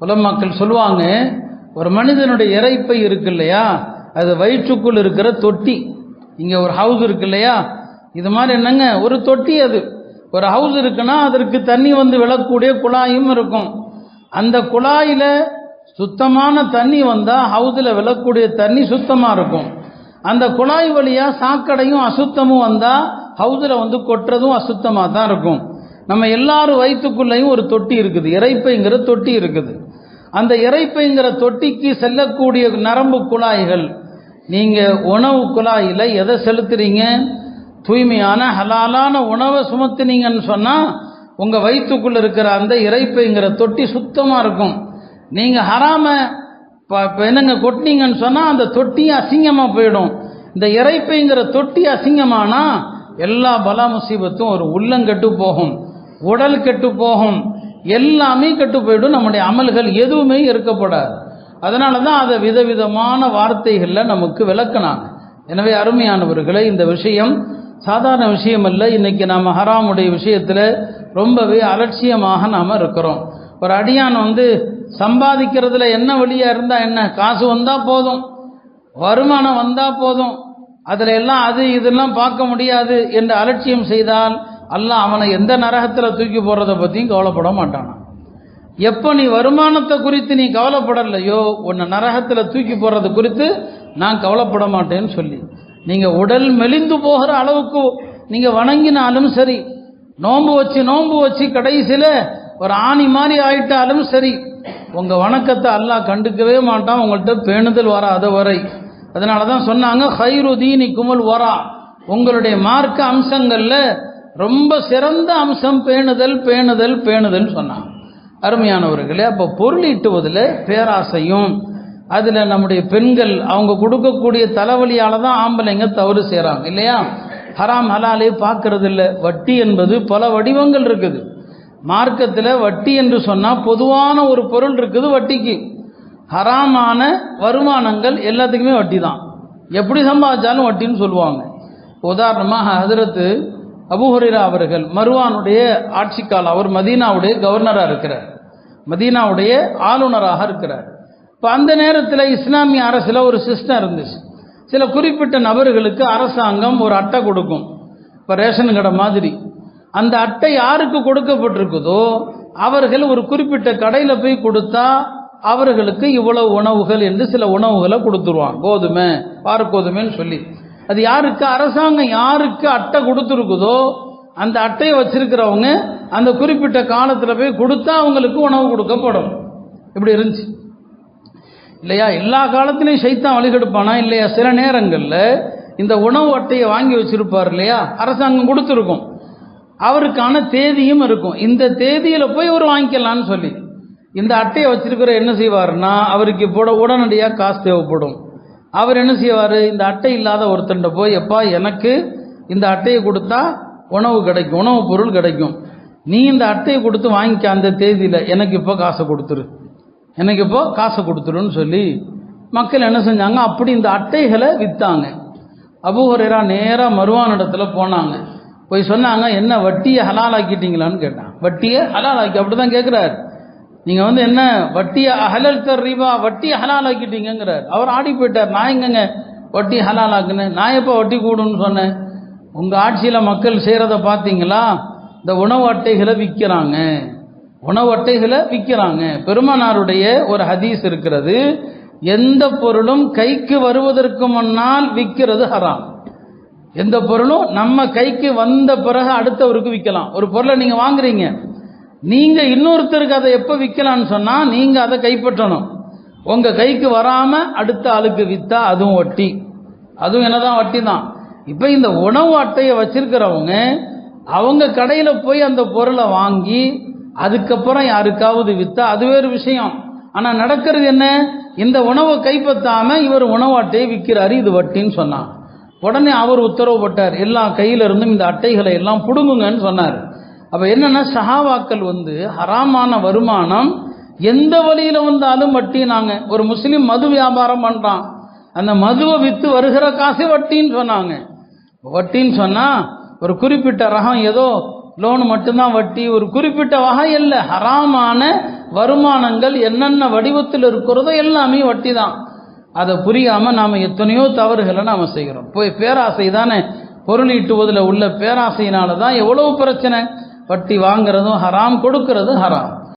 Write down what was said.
உலமாக்கள் சொல்லுவாங்க ஒரு மனிதனுடைய இறைப்பை இருக்கு இல்லையா? அது வயிற்றுக்குள் இருக்கிற தொட்டி. இங்கே ஒரு ஹவுஸ் இருக்கு இல்லையா? இது மாதிரி என்னங்க? ஒரு தொட்டி அது. ஒரு ஹவுஸ் இருக்குன்னா அதற்கு தண்ணி வந்து விழக்கூடிய குழாயும் இருக்கும். அந்த குழாயில் சுத்தமான தண்ணி வந்தால் ஹவுஸில் விழக்கூடிய தண்ணி சுத்தமாக இருக்கும். அந்த குழாய் வழியாக சாக்கடையும் அசுத்தமும் வந்தால் ஹவுஸில் வந்து கொட்டுறதும் அசுத்தமாக தான் இருக்கும். நம்ம எல்லாரும் வயிற்றுக்குள்ளேயும் ஒரு தொட்டி இருக்குது. இறைப்பைங்கிற தொட்டி இருக்குது. அந்த இறைப்பைங்கிற தொட்டிக்கு செல்லக்கூடிய நரம்பு குழாய்கள். நீங்கள் உணவு குழாயில் எதை செலுத்துறீங்க? தூய்மையான ஹலாலான உணவை சுமத்துனீங்கன்னு சொன்னால் உங்கள் வயிற்றுக்குள்ளே இருக்கிற அந்த இறைப்பைங்கிற தொட்டி சுத்தமாக இருக்கும். நீங்கள் ஹராம இப்போ என்னங்க கொட்டினீங்கன்னு சொன்னால் அந்த தொட்டி அசிங்கமாக போயிடும். இந்த இறைப்பைங்கிற தொட்டி அசிங்கமானா எல்லா பலா முசீபத்தும் ஒரு உள்ளங்கெட்டு போகும் உடல் கெட்டு போகும். எல்லாமே கெட்டு போயிடும். நம்முடைய அமல்கள் எதுவுமே இருக்கப்படாது. அதனால தான் அதை விதவிதமான வார்த்தைகளில் நமக்கு விளக்கினாங்க. எனவே அருமையானவர்களே இந்த விஷயம் சாதாரண விஷயம் அல்ல இன்னைக்கு நாம் ஹராமுடைய விஷயத்தில் ரொம்பவே அலட்சியமாக நாம் இருக்கிறோம். ஒரு அடியான் வந்து சம்பாதிக்கிறதுல என்ன வழியாக இருந்தால் என்ன? காசு வந்தால் போதும். வருமானம் வந்தால் போதும். அதில் எல்லாம் அது இதெல்லாம் பார்க்க முடியாது என்று அலட்சியம் செய்தால் அல்லாஹ் அவனை எந்த நரகத்தில் தூக்கி போடுறத பற்றியும் கவலைப்பட மாட்டானா? எப்போ நீ வருமானத்தை குறித்து நீ கவலைப்படலையோ உன்னை நரகத்தில் தூக்கி போடுறது குறித்து நான் கவலைப்பட மாட்டேன்னு சொல்லி. நீங்கள் உடல் மெலிந்து போகிற அளவுக்கு நீங்கள் வணங்கினாலும் சரி நோன்பு வச்சு நோன்பு வச்சு கடைசியில் ஒரு ஆணி மாதிரி ஆயிட்டாலும் சரி உங்கள் வணக்கத்தை அல்லாஹ் கண்டுக்கவே மாட்டான் உங்கள்கிட்ட பேணுதல் வராத வரை. அதனால தான் சொன்னாங்க ஹைரு தீனி குமல் வரா. உங்களுடைய மார்க்க அம்சங்களில் ரொம்ப சிறந்த அம்சம் பேணுதல் பேணுதல் பேணுதல் சொன்னாங்க. அருமையானவர்களே அப்போ பொருள் ஈட்டுவதில் பேராசையும் அதில் நம்முடைய பெண்கள் அவங்க கொடுக்கக்கூடிய தலைவலியால் தான் ஆம்பளைங்க தவறு செய்கிறாங்க இல்லையா? ஹராம் ஹலாலே பார்க்கறது இல்லை வட்டி என்பது பல வடிவங்கள் இருக்குது. மார்க்கத்தில் வட்டி என்று சொன்னால் பொதுவான ஒரு பொருள் இருக்குது வட்டிக்கு. ஹராமான வருமானங்கள் எல்லாத்துக்குமே வட்டி தான் எப்படி சம்பாதிச்சாலும் வட்டின்னு சொல்லுவாங்க. உதாரணமாக ஹதரத்து அபுஹுரேரா அவர்கள் மருவானுடைய ஆட்சிக்கால் அவர் மதீனாவுடைய கவர்னராக இருக்கிறார். மதீனாவுடைய ஆளுநராக இருக்கிறார். இப்போ அந்த நேரத்தில் இஸ்லாமிய அரசில் ஒரு சிஸ்டம் இருந்துச்சு. சில குறிப்பிட்ட நபர்களுக்கு அரசாங்கம் ஒரு அட்டை கொடுக்கும். இப்போ ரேஷன் கடை மாதிரி. அந்த அட்டை யாருக்கு கொடுக்கப்பட்டிருக்குதோ அவர்கள் ஒரு குறிப்பிட்ட கடையில் போய் கொடுத்தா அவர்களுக்கு இவ்வளவு உணவுகள் என்று சில உணவுகளை கொடுத்துருவான் கோதுமை பார் கோதுமைன்னு சொல்லி. அது யாருக்கு? அரசாங்கம் யாருக்கு அட்டை கொடுத்துருக்குதோ அந்த அட்டையை வச்சிருக்கிறவங்க அந்த குறிப்பிட்ட காலத்தில் போய் கொடுத்தா அவங்களுக்கு உணவு கொடுக்கப்படும். இப்படி இருந்துச்சு? இல்லையா? எல்லா காலத்திலையும் சைத்தான் வழிகெடுப்பானா? இல்லையா? சில நேரங்களில் இந்த உணவு அட்டையை வாங்கி வச்சிருப்பார் இல்லையா? அரசாங்கம் கொடுத்துருக்கும். அவருக்கான தேதியும் இருக்கும். இந்த தேதியில் போய் அவர் வாங்கிக்கலான்னு சொல்லி. இந்த அட்டையை வச்சிருக்கிற என்ன செய்வார்னா அவருக்கு இப்போ உடனடியாக காசு தேவைப்படும். அவர் என்ன செய்வார்? இந்த அட்டை இல்லாத ஒருத்தண்ட போய் எப்பா எனக்கு இந்த அட்டையை கொடுத்தா உணவு கிடைக்கும் உணவு பொருள் கிடைக்கும். நீ இந்த அட்டையை கொடுத்து வாங்கிக்க அந்த தேதியில் எனக்கு இப்போ காசை கொடுத்துரு. எனக்கு இப்போ காசை கொடுத்துருன்னு சொல்லி மக்கள் என்ன செஞ்சாங்க? அப்படி இந்த அட்டைகளை விற்றாங்க அபுஹரேரா நேராக மருவான் இடத்துல போனாங்க. போய் சொன்னாங்க என்ன வட்டியை ஹலால் ஆக்கிட்டீங்களான்னு கேட்டான். வட்டியை ஹலாலாக்கி அப்படி தான் கேட்குறாரு நீங்கள் வந்து என்ன வட்டியை ஹலல் ரீபா வட்டி ஹலால் ஆக்கிட்டீங்கிறார் அவர் ஆடி போயிட்டார். நான் எங்கங்க வட்டி ஹலால் ஆக்குனேன் நான் எப்போ வட்டி கூடுன்னு சொன்னேன்? உங்கள் ஆட்சியில் மக்கள் செய்கிறத பார்த்தீங்களா? இந்த உணவு அட்டைகளை விற்கிறாங்க. உணவு அட்டைகளை விற்கிறாங்க. பெருமானாருடைய ஒரு ஹதீஸ் இருக்கிறது. எந்த பொருளும் கைக்கு வருவதற்கு முன்னால் விற்கிறது ஹராம். எந்த பொருளும் நம்ம கைக்கு வந்த பிறகு அடுத்தவருக்கு விற்கலாம். ஒரு பொருளை நீங்கள் வாங்குறீங்க. நீங்கள் இன்னொருத்தருக்கு அதை எப்போ விற்கலான்னு சொன்னால் நீங்கள் அதை கைப்பற்றணும். உங்கள் கைக்கு வராமல் அடுத்த ஆளுக்கு விற்றா அதுவும் வட்டி. அதுவும் என்னதான் வட்டி தான் இப்போ இந்த உணவு அட்டையை வச்சிருக்கிறவங்க அவங்க கடையில் போய் அந்த பொருளை வாங்கி அதுக்கப்புறம் யாருக்காவது விற்றா அது வேறு விஷயம். ஆனால் நடக்கிறது என்ன? இந்த உணவை கைப்பற்றாமல் இவர் உணவு அட்டையை விற்கிறாரு இது வட்டின்னு சொன்னான் உடனே அவர் உத்தரவு போட்டார் எல்லா கையில இருந்தும் இந்த அட்டைகளை எல்லாம் பிடுங்குங்கன்னு சொன்னார். அப்போ என்னென்னா சஹாவாக்கள் வந்து ஹராமான வருமானம் எந்த வழியில் வந்தாலும் வட்டினாங்க ஒரு முஸ்லீம் மது வியாபாரம் பண்ணுறான் அந்த மதுவை விற்று வருகிற காசு வட்டின்னு சொன்னாங்க. வட்டின்னு சொன்னால் ஒரு குறிப்பிட்ட ரகம் ஏதோ லோன் மட்டும்தான் வட்டி. ஒரு குறிப்பிட்ட வகை இல்லை. ஹராமான வருமானங்கள் என்னென்ன வடிவத்தில் இருக்கிறதோ எல்லாமே வட்டி தான் அதை புரியாமல் நாம் எத்தனையோ தவறுகளை நாம் செய்கிறோம். போய் பேராசை தானே? பொருள் ஈட்டுவதில் உள்ள பேராசையினால தான் எவ்வளவு பிரச்சனை? வட்டி வாங்குறதும் ஹராம் கொடுக்கறதும் ஹராம்.